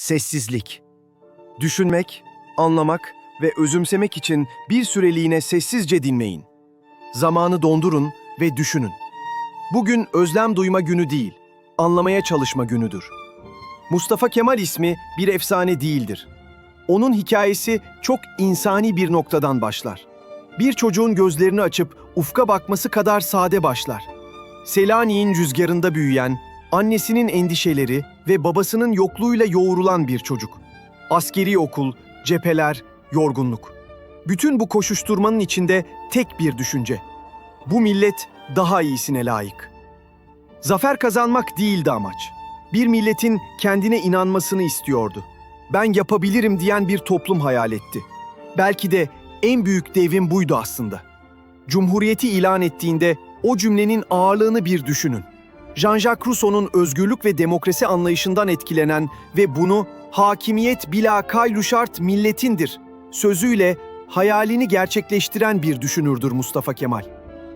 Sessizlik. Düşünmek, anlamak ve özümsemek için bir süreliğine sessizce dinleyin. Zamanı dondurun ve düşünün. Bugün özlem duyma günü değil, anlamaya çalışma günüdür. Mustafa Kemal ismi bir efsane değildir. Onun hikayesi çok insani bir noktadan başlar. Bir çocuğun gözlerini açıp ufka bakması kadar sade başlar. Selanik'in rüzgarında büyüyen, annesinin endişeleri ve babasının yokluğuyla yoğrulan bir çocuk. Askeri okul, cepheler, yorgunluk. Bütün bu koşuşturmanın içinde tek bir düşünce. Bu millet daha iyisine layık. Zafer kazanmak değildi amaç. Bir milletin kendine inanmasını istiyordu. Ben yapabilirim diyen bir toplum hayal etti. Belki de en büyük devrim buydu aslında. Cumhuriyeti ilan ettiğinde o cümlenin ağırlığını bir düşünün. Jean-Jacques Rousseau'nun özgürlük ve demokrasi anlayışından etkilenen ve bunu hakimiyet bila kaylu şart milletindir sözüyle hayalini gerçekleştiren bir düşünürdür Mustafa Kemal.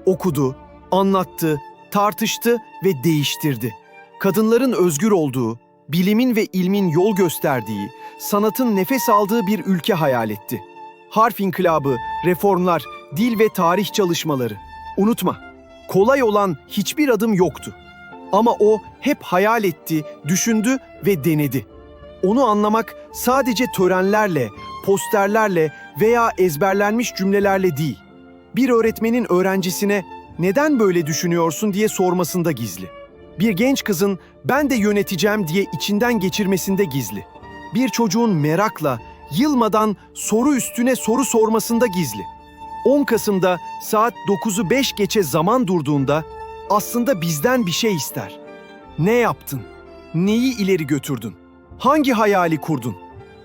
Okudu, anlattı, tartıştı ve değiştirdi. Kadınların özgür olduğu, bilimin ve ilmin yol gösterdiği, sanatın nefes aldığı bir ülke hayal etti. Harf inkılabı, reformlar, dil ve tarih çalışmaları. Unutma, kolay olan hiçbir adım yoktu. Ama o hep hayal etti, düşündü ve denedi. Onu anlamak sadece törenlerle, posterlerle veya ezberlenmiş cümlelerle değil. Bir öğretmenin öğrencisine neden böyle düşünüyorsun diye sormasında gizli. Bir genç kızın ben de yöneteceğim diye içinden geçirmesinde gizli. Bir çocuğun merakla, yılmadan soru üstüne soru sormasında gizli. 10 Kasım'da saat 9'u 5 geçe zaman durduğunda aslında bizden bir şey ister. Ne yaptın? Neyi ileri götürdün? Hangi hayali kurdun?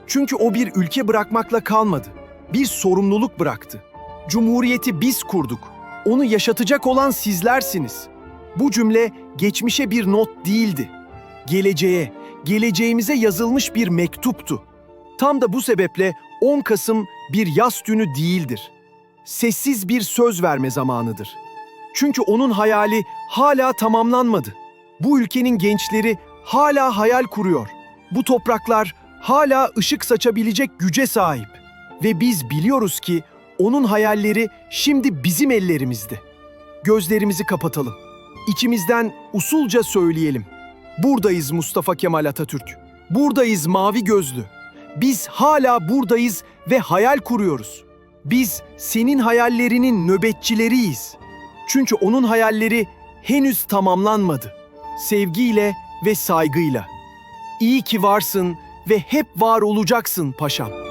Çünkü o bir ülke bırakmakla kalmadı. Bir sorumluluk bıraktı. Cumhuriyeti biz kurduk. Onu yaşatacak olan sizlersiniz. Bu cümle geçmişe bir not değildi. Geleceğe, geleceğimize yazılmış bir mektuptu. Tam da bu sebeple 10 Kasım bir yaz günü değildir. Sessiz bir söz verme zamanıdır. Çünkü onun hayali hala tamamlanmadı. Bu ülkenin gençleri hala hayal kuruyor. Bu topraklar hala ışık saçabilecek güce sahip. Ve biz biliyoruz ki onun hayalleri şimdi bizim ellerimizde. Gözlerimizi kapatalım. İçimizden usulca söyleyelim. Buradayız Mustafa Kemal Atatürk. Buradayız mavi gözlü. Biz hala buradayız ve hayal kuruyoruz. Biz senin hayallerinin nöbetçileriyiz. Çünkü onun hayalleri henüz tamamlanmadı. Sevgiyle ve saygıyla. İyi ki varsın ve hep var olacaksın paşam.